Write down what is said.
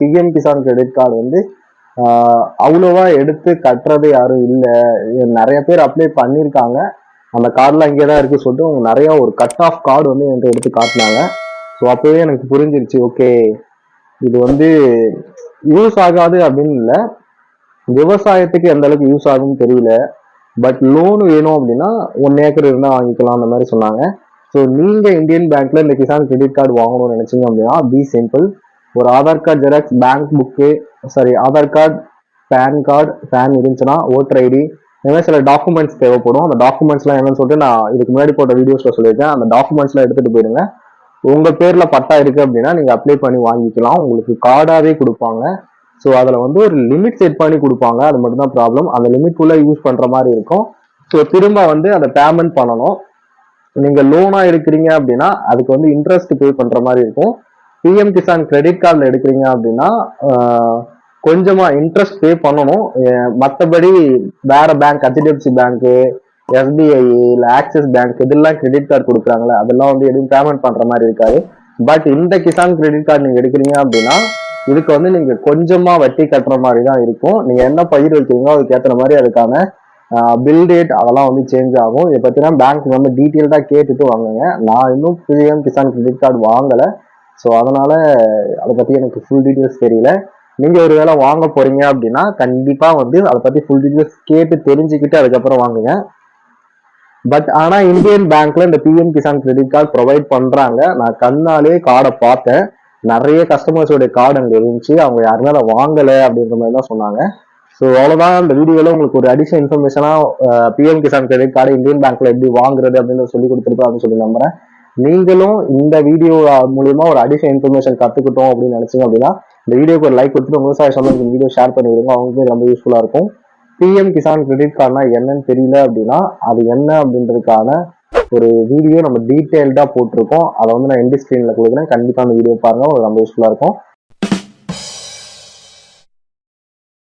PM Kisan credit card வந்து அவ்வளோவா எடுத்து கட்டுறது யாரும் இல்லை. நிறைய பேர் அப்ளை பண்ணியிருக்காங்க. அந்த கார்டில் இங்கே தான் இருக்கு சொல்லிட்டு அவங்க நிறையா ஒரு கட் ஆஃப் கார்டு வந்து என்கிட்ட எடுத்து காட்டினாங்க. ஸோ அப்போவே எனக்கு புரிஞ்சிருச்சு ஓகே இது வந்து யூஸ் ஆகாது அப்படின்னு இல்லை. விவசாயத்துக்கு எந்த அளவுக்கு யூஸ் ஆகுதுன்னு தெரியல. பட் லோன் வேணும் அப்படின்னா ஒன் ஏக்கர் இருந்தால் வாங்கிக்கலாம் அந்த மாதிரி சொன்னாங்க. ஸோ நீங்கள் இந்தியன் பேங்க்ல இந்த கிசான் கிரெடிட் கார்டு வாங்கணும்னு நினைச்சீங்க அப்படின்னா பி சிம்பிள் ஒரு Aadhaar card xerox bank book sorry Aadhaar card PAN card PAN இருந்துச்சுன்னா ஓட்டர் ஐடி இந்த மாதிரி சில டாக்குமெண்ட்ஸ் தேவைப்படும். அந்த டாக்குமெண்ட்ஸ்லாம் என்னன்னு சொல்லிட்டு நான் இதுக்கு முன்னாடி போட்ட வீடியோஸ்ல சொல்லியிருக்கேன். அந்த டாக்குமெண்ட்ஸ்லாம் எடுத்துட்டு போயிடுங்க உங்க பேர்ல பட்டா இருக்கு அப்படின்னா நீங்க அப்ளை பண்ணி வாங்கிக்கலாம். உங்களுக்கு கார்டாவே கொடுப்பாங்க. ஸோ அதில் வந்து ஒரு லிமிட் செட் பண்ணி கொடுப்பாங்க. அது மட்டும் தான் ப்ராப்ளம் அந்த லிமிட் குள்ள யூஸ் பண்ற மாதிரி இருக்கும். ஸோ திரும்ப வந்து அதை பேமெண்ட் பண்ணணும். நீங்க லோனா எடுக்கிறீங்க அப்படின்னா அதுக்கு வந்து இன்ட்ரெஸ்ட் பே பண்ற மாதிரி இருக்கும். பிஎம் கிசான் கிரெடிட் கார்டில் எடுக்கிறீங்க அப்படின்னா கொஞ்சமாக கொஞ்சமா இன்ட்ரெஸ்ட் பே பண்ணணும். மற்றபடி வேற பேங்க் ஹெச்டிஎஃப்சி பேங்க்கு எஸ்பிஐ இல்ல ஆக்சிஸ் பேங்க் இதெல்லாம் கிரெடிட் கார்டு கொடுக்குறாங்களே அதெல்லாம் வந்து எதுவும் பேமெண்ட் பண்ற மாதிரி இருக்காது. பட் இந்த கிசான் கிரெடிட் கார்டு நீங்க எடுக்கிறீங்க அப்படின்னா இதுக்கு வந்து நீங்க கொஞ்சமா வட்டி கட்டுற மாதிரி தான் இருக்கும். நீங்க என்ன பயிர் வைக்கிறீங்களோ அதுக்கு ஏத்துற மாதிரி அதுக்கான பில் டேட் அதெல்லாம் வந்து சேஞ்ச் ஆகும். இதை பத்தினா பேங்க் வந்து டீட்டெயில்டாக கேட்டுட்டு வாங்குங்க. நான் இன்னும் பிஎம் கிசான் கிரெடிட் கார்டு வாங்கலை. ஸோ அதனால அதை பத்தி எனக்கு ஃபுல் டீட்டெயில்ஸ் தெரியல. நீங்க ஒரு வேளை வாங்க போறீங்க அப்படின்னா கண்டிப்பா வந்து அதை பத்தி ஃபுல் டீட்டெயில்ஸ் கேட்டு தெரிஞ்சுக்கிட்டு அதுக்கப்புறம் வாங்குங்க. பட் ஆனா இந்தியன் பேங்க்ல இந்த PM Kisan credit card provide பண்றாங்க. நான் கண்ணாலே கார்டை பார்த்தேன். நிறைய கஸ்டமர்ஸோட கார்டு அங்கே இருந்துச்சு. அவங்க யாருமே அதை வாங்கல அப்படின்ற மாதிரி தான் சொன்னாங்க. ஸோ அவ்வளோதான் இந்த வீடியோவில் உங்களுக்கு ஒரு additional இன்ஃபர்மேஷனா PM Kisan credit card Indian பேங்க்ல எப்படி வாங்குறது அப்படின்னு சொல்லி கொடுத்துருப்பாங்கன்னு அப்படின்னு சொல்லி நம்புறேன். நீங்களும் இந்த வீடியோ மூலியமா ஒரு அடிஷனல் இன்ஃபர்மேஷன் கத்துக்கிட்டோம் அப்படின்னு நினைச்சீங்க அப்படின்னா இந்த வீடியோக்கு ஒரு லைக் கொடுத்துட்டு உங்க விவசாய வீடியோ ஷேர் பண்ணி விடுங்க. அவங்களுக்கு ரொம்ப யூஸ்ஃபுல்லா இருக்கும். பிஎம் கிசான் கிரெடிட் கார்டுனா என்னன்னு தெரியல அப்படின்னா அது என்ன அப்படின்றதுக்கான ஒரு வீடியோ நம்ம டீட்டெயில்டா போட்டிருக்கோம். அதை வந்து நான் எண்ட் ஸ்கிரீன்ல கொடுக்குறேன். கண்டிப்பா அந்த வீடியோ பாருங்க உங்களுக்கு ரொம்ப யூஸ்ஃபுல்லா இருக்கும்.